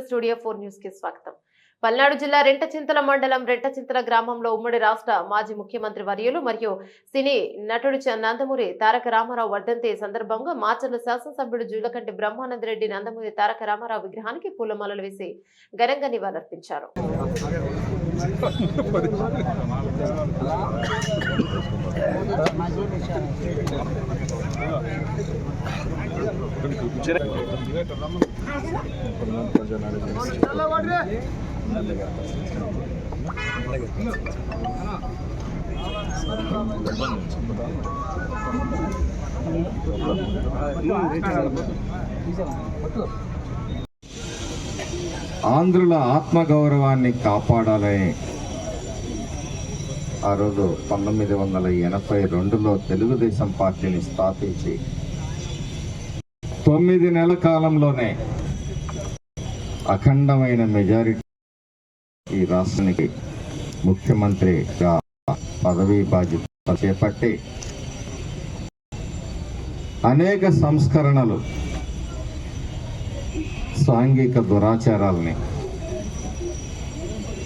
Studio four న్యూస్కి స్వాగతం. పల్నాడు జిల్లా రెంటచింతల మండలం రెంటచింతల గ్రామంలో ఉమ్మడి రాష్ట్ర మాజీ ముఖ్యమంత్రి వర్యులు మరియు సినీ నటుడు నందమూరి తారక రామారావు వర్ధంతి సందర్భంగా మాచర్ల శాసనసభ్యుడు జూలకంటి బ్రహ్మానందరెడ్డి నందమూరి తారక రామారావు విగ్రహానికి పూలమాలలు వేసి ఘనంగా నివాళులర్పించారు. ఆంధ్రుల ఆత్మగౌరవాన్ని కాపాడాలని ఆ రోజు పంతొమ్మిది వందల ఎనభై రెండులో తెలుగుదేశం పార్టీని స్థాపించి తొమ్మిది నెలల కాలంలోనే అఖండమైన మెజారిటీ ఈ రాష్ట్రానికి ముఖ్యమంత్రిగా పదవీ బాధ్యత చేపట్టి అనేక సంస్కరణలు సాంఘిక దురాచారాల్ని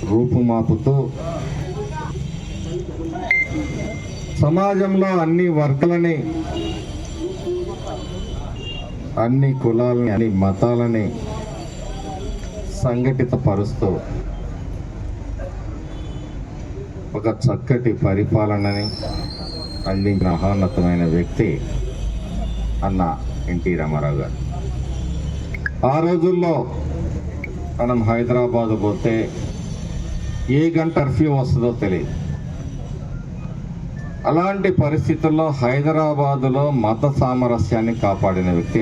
రూపుమాపుతూ సమాజంలో అన్ని వర్గాలని అన్ని కులాలని అన్ని మతాలని సంఘటిత పరుస్తూ ఒక చక్కటి పరిపాలనని అందించిన మహోన్నతమైన వ్యక్తి అన్న ఎన్టీ రామారావు గారు. ఆ రోజుల్లో మనం హైదరాబాద్ పోతే ఏ గంట కర్ఫ్యూ వస్తుందో తెలియదు. అలాంటి పరిస్థితుల్లో హైదరాబాదులో మత సామరస్యాన్ని కాపాడిన వ్యక్తి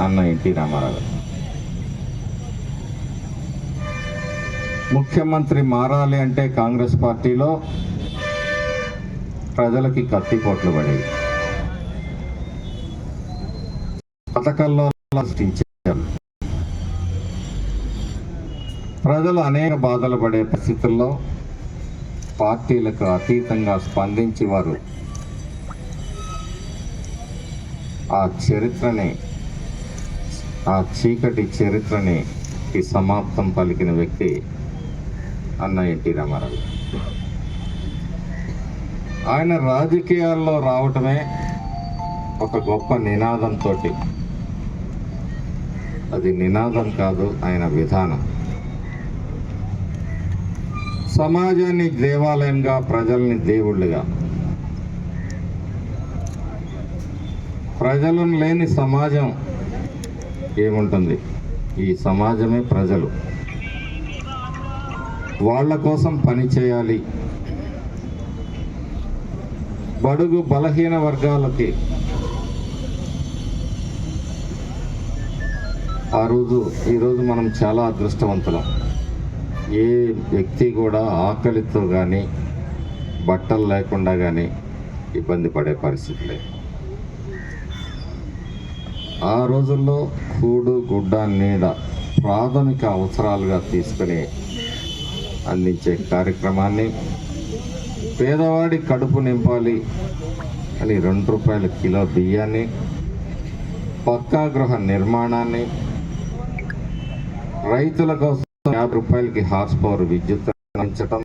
అన్న ఎన్టీ రామారావు ముఖ్యమంత్రి మారాలి అంటే కాంగ్రెస్ పార్టీలో ప్రజలకి కత్తిపోట్లు పడేవి. పథకాల్లో సృష్టించారు. ప్రజలు అనేక బాధలు పడే పరిస్థితుల్లో పార్టీలకు అతీతంగా స్పందించి వారు ఆ చరిత్రని ఆ చీకటి చరిత్రని ఈ సమాప్తం పలికిన వ్యక్తి అన్న ఎన్టీ రామారావు. ఆయన రాజకీయాల్లో రావటమే ఒక గొప్ప నినాదంతో అది నినాదం కాదు ఆయన విధానం. సమాజాన్ని దేవాలయంగా ప్రజల్ని దేవుళ్ళుగా. ప్రజలను లేని సమాజం ఏముంటుంది? ఈ సమాజమే ప్రజలు. వాళ్ళ కోసం పని చేయాలి. బడుగు బలహీన వర్గాలకి ఆ రోజు ఈరోజు మనం చాలా అదృష్టవంతులం. ఏ వ్యక్తి కూడా ఆకలితో కానీ బట్టలు లేకుండా కానీ ఇబ్బంది పడే పరిస్థితి లేదు. ఆ రోజుల్లో కూడు గుడ్డ నీడ ప్రాథమిక అవసరాలుగా తీసుకుని అందించే కార్యక్రమాన్ని పేదవాడి కడుపు నింపాలి అని రెండు రూపాయల కిలో బియ్యాన్ని పక్కా గృహ నిర్మాణాన్ని రైతుల కోసం యాభై రూపాయలకి హార్స్ పవర్ విద్యుత్ అందించడం